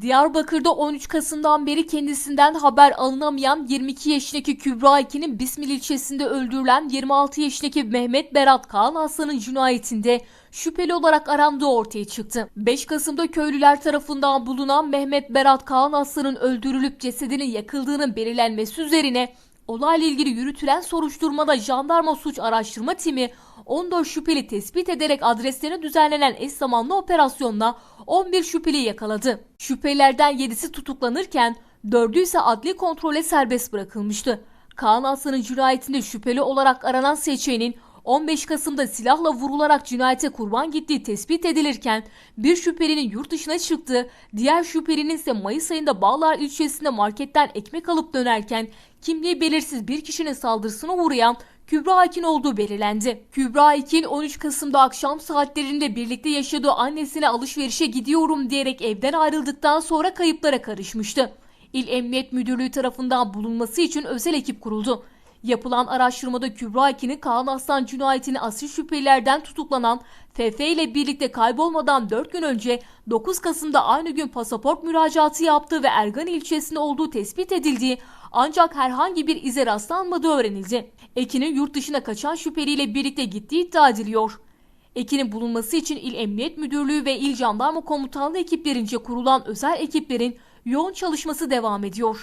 Diyarbakır'da 13 Kasım'dan beri kendisinden haber alınamayan 22 yaşındaki Kübra Ekin'in Bismil ilçesinde öldürülen 26 yaşındaki Mehmet Berat Kaan Aslan'ın cinayetinde şüpheli olarak arandığı ortaya çıktı. 5 Kasım'da köylüler tarafından bulunan Mehmet Berat Kaan Aslan'ın öldürülüp cesedinin yakıldığının belirlenmesi üzerine Olayla ilgili yürütülen soruşturmada jandarma suç araştırma timi 14 şüpheli tespit ederek adreslerine düzenlenen eş zamanlı operasyonla 11 şüpheliyi yakaladı. Şüphelilerden 7'si tutuklanırken 4'ü ise adli kontrole serbest bırakılmıştı. Kaan Aslan'ın cinayetinde şüpheli olarak aranan seçeğinin 15 Kasım'da silahla vurularak cinayete kurban gittiği tespit edilirken bir şüphelinin yurt dışına çıktığı, diğer şüphelinin ise Mayıs ayında Bağlar ilçesinde marketten ekmek alıp dönerken kimliği belirsiz bir kişinin saldırısına uğrayan Kübra Akin olduğu belirlendi. Kübra Akin 13 Kasım'da akşam saatlerinde birlikte yaşadığı annesine alışverişe gidiyorum diyerek evden ayrıldıktan sonra kayıplara karışmıştı. İl Emniyet Müdürlüğü tarafından bulunması için özel ekip kuruldu. Yapılan araştırmada Kübra Akin'in Kaan Aslan cinayetini asil şüphelilerden tutuklanan FF ile birlikte kaybolmadan 4 gün önce 9 Kasım'da aynı gün pasaport müracaatı yaptığı ve Ergan ilçesinde olduğu tespit edildiği ancak herhangi bir ize rastlanmadığı öğrenildi. Ekin'in yurt dışına kaçan şüpheliyle birlikte gittiği iddia ediliyor. Ekin'in bulunması için İl Emniyet Müdürlüğü ve İl Jandarma Komutanlığı ekiplerince kurulan özel ekiplerin yoğun çalışması devam ediyor.